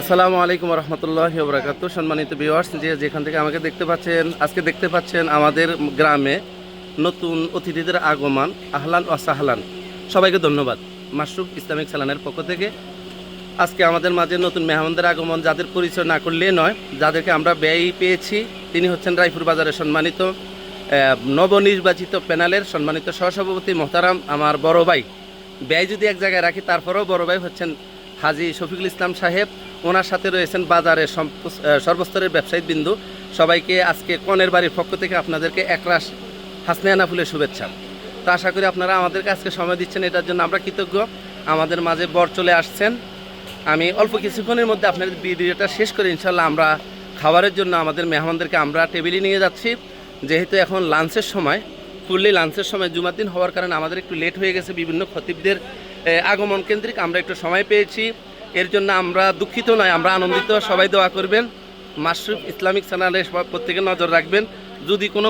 আসসালামু আলাইকুম রহমতুল্লাহ বরাকাতু সম্মানিত ভিউয়ার্স যে যেখান থেকে আমাকে দেখতে পাচ্ছেন, আজকে দেখতে পাচ্ছেন আমাদের গ্রামে নতুন অতিথিদের আগমন, আহলান ও সাহলান। সবাইকে ধন্যবাদ। মাশরুফ ইসলামিক সালানের পক্ষ থেকে আজকে আমাদের মাঝে নতুন মেহমানদের আগমন, যাদের পরিচয় না করলে নয়, যাদেরকে আমরা ব্যয় পেয়েছি, তিনি হচ্ছেন রায়পুর বাজারের সম্মানিত নবনির্বাচিত প্যানেলের সম্মানিত সহসভাপতি মোহতারাম, আমার বড় ভাই। ব্যয় যদি এক জায়গায় রাখি, তারপরেও বড় ভাই হচ্ছেন হাজি শফিকুল ইসলাম সাহেব, ওনার সাথে রয়েছেন বাজারের সর্বস্তরের ব্যবসায়িক বিন্দু। সবাইকে আজকে কনের বাড়ির পক্ষ থেকে আপনাদেরকে একরাশ হাসনায়ানা ফুলের শুভেচ্ছা। তো আশা করি আপনারা আমাদেরকে আজকে সময় দিচ্ছেন, এটার জন্য আমরা কৃতজ্ঞ। আমাদের মাঝে বর চলে আসছেন। আমি অল্প কিছুক্ষণের মধ্যে আপনাদের ভিডিওটা শেষ করে ইনশাল্লাহ আমরা খাবারের জন্য আমাদের মেহমানদেরকে আমরা টেবিলে নিয়ে যাচ্ছি। যেহেতু এখন লাঞ্চের সময়, ফুললি লাঞ্চের সময় জুমার দিন হওয়ার কারণে আমাদের একটু লেট হয়ে গেছে, বিভিন্ন খতিবদের আগমন কেন্দ্রিক আমরা একটু সময় পেয়েছি। এর জন্য আমরা দুঃখিত নয়, আমরা আনন্দিত। সবাই দোয়া করবেন। মাসরুফ ইসলামিক চ্যানেলে প্রত্যেকে নজর রাখবেন। যদি কোনো